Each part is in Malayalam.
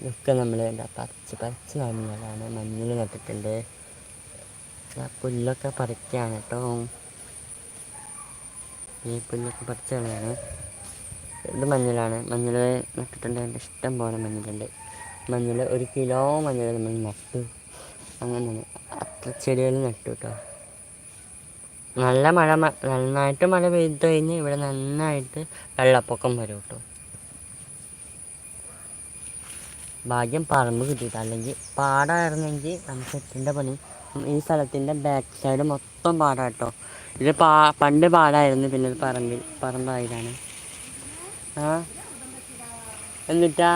ഇതൊക്കെ നമ്മൾ എന്താ പറിച്ച് പറിച്ച് മഞ്ഞളാണ് മഞ്ഞൾ നട്ടിട്ടുണ്ട്. ആ പുല്ലൊക്കെ പറിക്കുകയാണ് കേട്ടോ. ഈ പുല്ലൊക്കെ പറിച്ച് കളയാണ്. ഇത് മഞ്ഞളാണ്. മഞ്ഞൾ നട്ടിട്ടുണ്ട്. എന്റെ ഇഷ്ടം പോലെ മഞ്ഞളുണ്ട്. മഞ്ഞൾ ഒരു കിലോ മഞ്ഞൾ നമ്മൾ നട്ടു. അങ്ങനെ അത്ര ചെടികൾ നട്ടു കേട്ടോ നല്ല മഴ നന്നായിട്ട് മഴ പെയ്ത് കഴിഞ്ഞ് ഇവിടെ നന്നായിട്ട് വെള്ളപ്പൊക്കം വരും കേട്ടോ ഭാഗ്യം പറമ്പ് കിട്ടിയിട്ട് അല്ലെങ്കിൽ പാടായിരുന്നെങ്കിൽ നമുക്ക് എത്തേണ്ട പണി ഈ സ്ഥലത്തിന്റെ ബാക്ക് സൈഡ് മൊത്തം പാടാ കേട്ടോ. ഇത് പാ പണ്ട് പാടായിരുന്നു പിന്നെ പറമ്പിൽ പറമ്പായതാണ് ആ? എന്നിട്ടാ?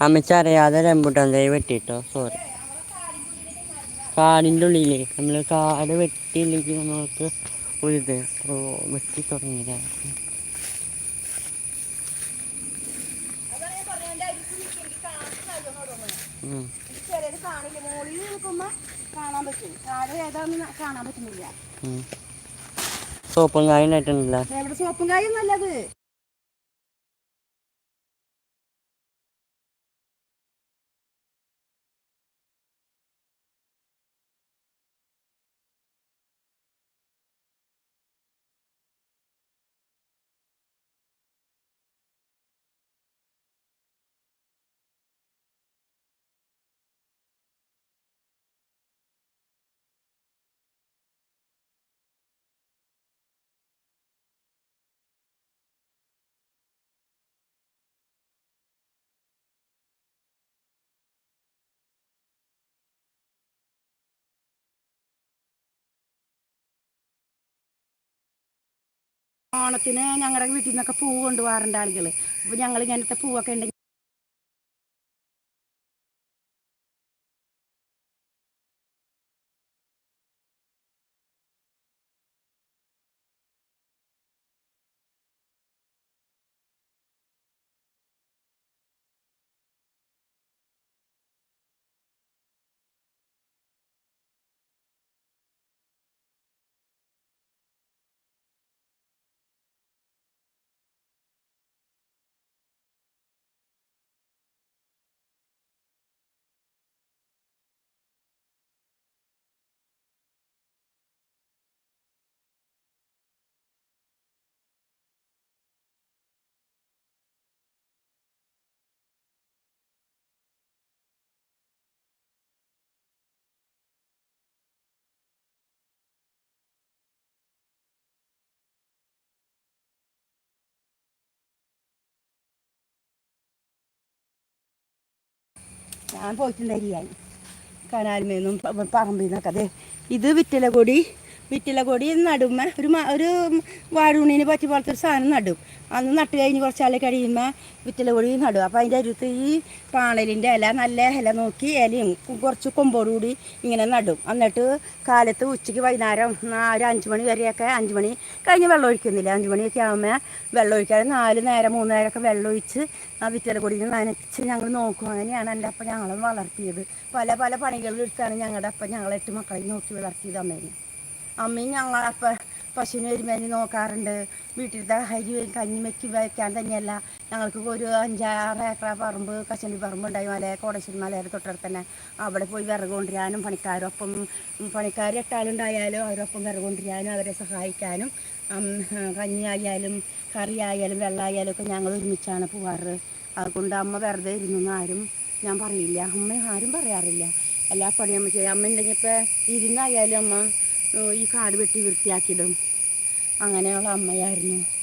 അമ്മച്ചറിയാതെ റംബുട്ടാൻ തൈ വെട്ടിട്ടോ? സോറി കാടിന്റെ ഉള്ളിൽ നമ്മൾ കാട് വെട്ടിയില്ലെങ്കിൽ നമുക്ക് ഒരു ഓ, വെട്ടി തുടങ്ങിയതാണ് ഉം. സോപ്പും കായും ആയിട്ടുണ്ടല്ലോ സോപ്പും കായും നല്ലത്? ഓണത്തിന് ഞങ്ങളുടെ വീട്ടിൽ നിന്നൊക്കെ പൂ കൊണ്ടുപോകാറുണ്ട് ആളുകൾ അപ്പോൾ ഞങ്ങൾ ഇങ്ങനത്തെ പൂവൊക്കെ ഉണ്ടെങ്കിൽ ഞാൻ പോയിട്ടുണ്ടായിരിക്കാൻ നിന്നും പറമ്പിൽ നിന്നൊക്കെ അതെ ഇത് വിറ്റല കൊടി വിറ്റല കൊടി നടുമ്മ ഒരു ഒരു വാഴുണീനെ പറ്റി പോലത്തെ ഒരു സാധനം നടും. അന്ന് നട്ട് കഴിഞ്ഞ് കുറച്ചാൾ കഴിയുമ്പോൾ വിറ്റില കൊടി നടും. അപ്പോൾ അതിന്റെ അരുത്ത് ഈ പാണലിന്റെ ഇല നല്ല ഇല നോക്കി ഇലയും കുറച്ച് കൊമ്പോടുകൂടി ഇങ്ങനെ നടും. എന്നിട്ട് കാലത്ത് ഉച്ചയ്ക്ക് വൈകുന്നേരം ഒരു അഞ്ച് മണി വരെയൊക്കെ അഞ്ച് മണി കഴിഞ്ഞ് വെള്ളം ഒഴിക്കുന്നില്ല. അഞ്ച് മണിയൊക്കെ ആകുമ്പോൾ വെള്ളം ഒഴിക്കാതെ നാല് നേരം മൂന്ന് നേരമൊക്കെ വെള്ളം ഒഴിച്ച് ആ വിറ്റല കൊടിയിൽ നനച്ച് ഞങ്ങൾ നോക്കും. അങ്ങനെയാണ് എന്റെ അപ്പം ഞങ്ങളും വളർത്തിയത്. പല പല പണികളിലെടുത്താണ് ഞങ്ങളുടെ അപ്പം ഞങ്ങളെട്ട് മക്കളെ നോക്കി വളർത്തിയത് അമ്മേനെ. അമ്മയും ഞങ്ങളപ്പം പശുവിനെ വരുമ്പോൾ നോക്കാറുണ്ട്. വീട്ടിലത്തെ അരി കഞ്ഞി വെക്കി വയ്ക്കാൻ തന്നെയല്ല. ഞങ്ങൾക്ക് ഒരു അഞ്ചാറ് ഏക്കറ പറമ്പ് കശണ്ടി പറമ്പ് ഉണ്ടായി മല കോടശ്ശേരി മലയുടെ തൊട്ടടുത്ത് തന്നെ. അവിടെ പോയി വിറക് കൊണ്ടുവരാനും പണിക്കാരൊപ്പം പണിക്കാർ എട്ടാളുണ്ടായാലും അവരൊപ്പം വിറക് കൊണ്ടുവരാനും അവരെ സഹായിക്കാനും കഞ്ഞിയായാലും കഞ്ഞി ആയാലും കറി ആയാലും വെള്ളമായാലും ഒക്കെ ഞങ്ങൾ ഒരുമിച്ചാണ് പോവാറ്. അതുകൊണ്ട് അമ്മ വെറുതെ ഇരുന്നു ആരും ഞാൻ പറയില്ല. അമ്മ ആരും പറയാറില്ല. എല്ലാ പണിയും അമ്മ ചെയ്യാം. അമ്മ ഉണ്ടെങ്കിൽ ഇപ്പോൾ ഇരുന്നായാലും അമ്മ ഈ കാട് വെട്ടി വൃത്തിയാക്കിയതും അങ്ങനെയുള്ള അമ്മയായിരുന്നു.